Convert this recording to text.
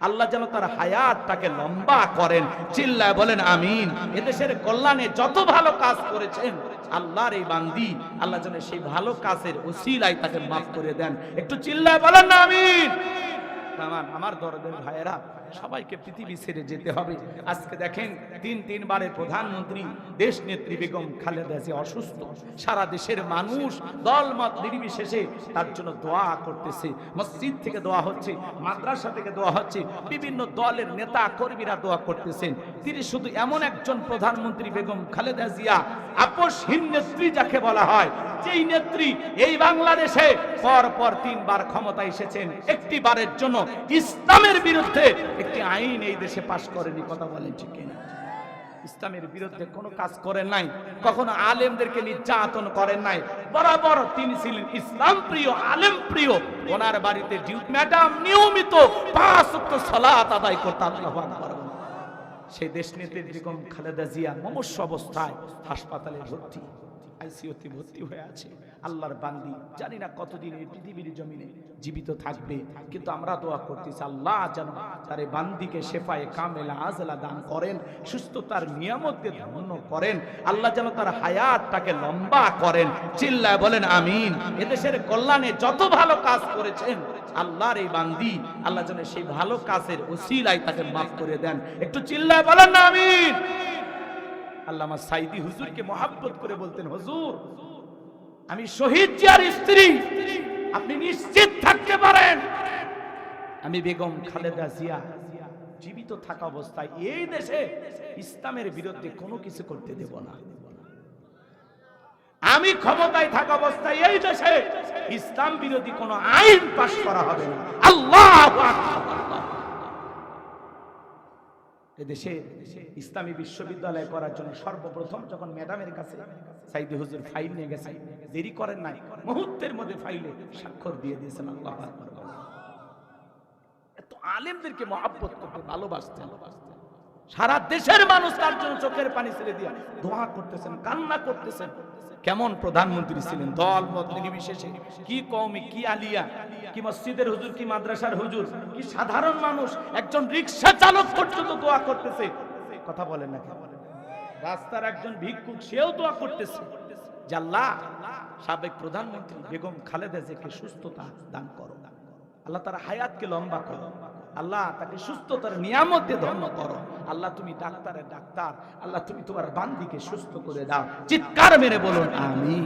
আল্লাহ যেন তার হায়াতটাকে লম্বা করেন। চিল্লায় বলেন, আমিন। এদেশের কল্যাণে যত ভালো কাজ করেছেন, আল্লাহর এই বান্দি, আল্লাহ যেন সেই ভালো কাজের ওসিলাই তাকে মাফ করে দেন। একটু চিল্লায় বলেন না আমিন। আমার আমার দরদের ভাইয়েরা, সবাইকে পৃথিবী ছেড়ে যেতে হবে। আজকে দেখেন, তিন, তিনবারের প্রধানমন্ত্রী দেশ নেত্রী বেগম খালেদা জিয়া অসুস্থ। সারা দেশের মানুষ দলমত নির্বিশেষে তার জন্য দোয়া করতেছে। মসজিদ থেকে দোয়া হচ্ছে, মাদ্রাসা থেকে দোয়া হচ্ছে, বিভিন্ন দলের নেতা কর্মীরা দোয়া করতেছেন। তিনি শুধু এমন একজন প্রধানমন্ত্রী বেগম খালেদা জিয়া আপোষহীন নেত্রী যাকে বলা হয় যেই নেত্রী এই বাংলাদেশে পর পর তিনবার ক্ষমতা এসেছেন একটি বারের জন্য ইসলামের বিরুদ্ধে একটি আইন এই দেশে পাশ করেনি, কথা বলেন ঠিক ইসলামের বিরুদ্ধে কোনো কাজ করেন নাই, কখনো আলেমদেরকে নির্যাতন করেন নাই, বরাবর তিনি ছিলেন ইসলাম প্রিয়, আলেম প্রিয়, ওনার বাড়িতে ডিউট ম্যাডাম নিয়মিত পাঁচ সালাত আদায় করতে আল্লাহু আকবার। সেই দেশ নেত্রী বেগম খালেদা জিয়া মমস্য অবস্থায় হাসপাতালে ভর্তি। আইসিইউতে ভর্তি হয়ে আছে। আল্লাহর বান্দি, জানি না কতদিন এই পৃথিবীর জমিনে জীবিত থাকবে, কিন্তু আমরা দোয়া করতেছি, আল্লাহ যেন তার বান্দিকে শেফায়ে কামেলা আজলা দান করেন, সুস্থতার নিয়ামতকে ধন্য করেন, আল্লাহ যেন তার হায়াতটাকে লম্বা করেন। চিল্লায় বলেন, আমিন। এদেশের কল্যাণে যত ভালো কাজ করেছেন, আল্লাহর এই বান্দি, আল্লাহ যেন সেই ভালো কাজের ওসিলায় তাকে মাফ করে দেন। একটু চিল্লায় বলেন না আমিন। আল্লামা সাইদি হুজুরকে মহাব্বত করে বলতেন, হুজুর, আমি শহীদ জিয়ার স্ত্রী। আপনি নিশ্চিত থাকতে পারেন? আমি বেগম খালেদা জিয়া, জীবিত থাকা অবস্থায় এই দেশে ইসলামের বিরুদ্ধে কোনো কিছু করতে দেব না। আমি ক্ষমতায় থাকা অবস্থায় এই দেশে ইসলাম বিরোধী কোনো আইন পাশ করা হবে না। আল্লাহ এদেশে ইসলামী বিশ্ববিদ্যালয় করার জন্য সর্বপ্রথম যখন ম্যাডামের কাছে সাইদি হুজুর ফাইল নিয়ে গেছে, দেরি করেন নাই, মুহূর্তের মধ্যে ফাইলে স্বাক্ষর দিয়ে দিয়েছেন, আল্লাহ এত আলেমদেরকে মহাব্বত করতে ভালোবাসতেন। সারা দেশের মানুষ তার জন্য চোখের পানি ছেড়ে দিয়ে দোয়া করতেছেন, কান্না করতেছেন। কেমন প্রধানমন্ত্রী ছিলেন? দল মত নির্বিশেষে। কি কওমি, কি আলিয়া, কি মসজিদের হুজুর, কি মাদ্রাসার হুজুর, কি সাধারণ মানুষ, একজন রিক্সা চালক পর্যন্ত দোয়া করতেছে। কথা বলেন না? রাস্তার একজন ভিক্ষুক, সেও দোয়া করতেছে। আল্লাহ, সাবেক প্রধানমন্ত্রী বেগম খালেদা জিয়াকে সুস্থতা দান করো। আল্লাহ তার হায়াতকে লম্বা করো। আল্লাহ তাকে সুস্থতার নিয়ামত ধন্য করো। আল্লাহ তুমি ডাক্তারের ডাক্তার, আল্লাহ তুমি তোমার বান্দিকে সুস্থ করে দাও। চিৎকার মেরে বলুন আমি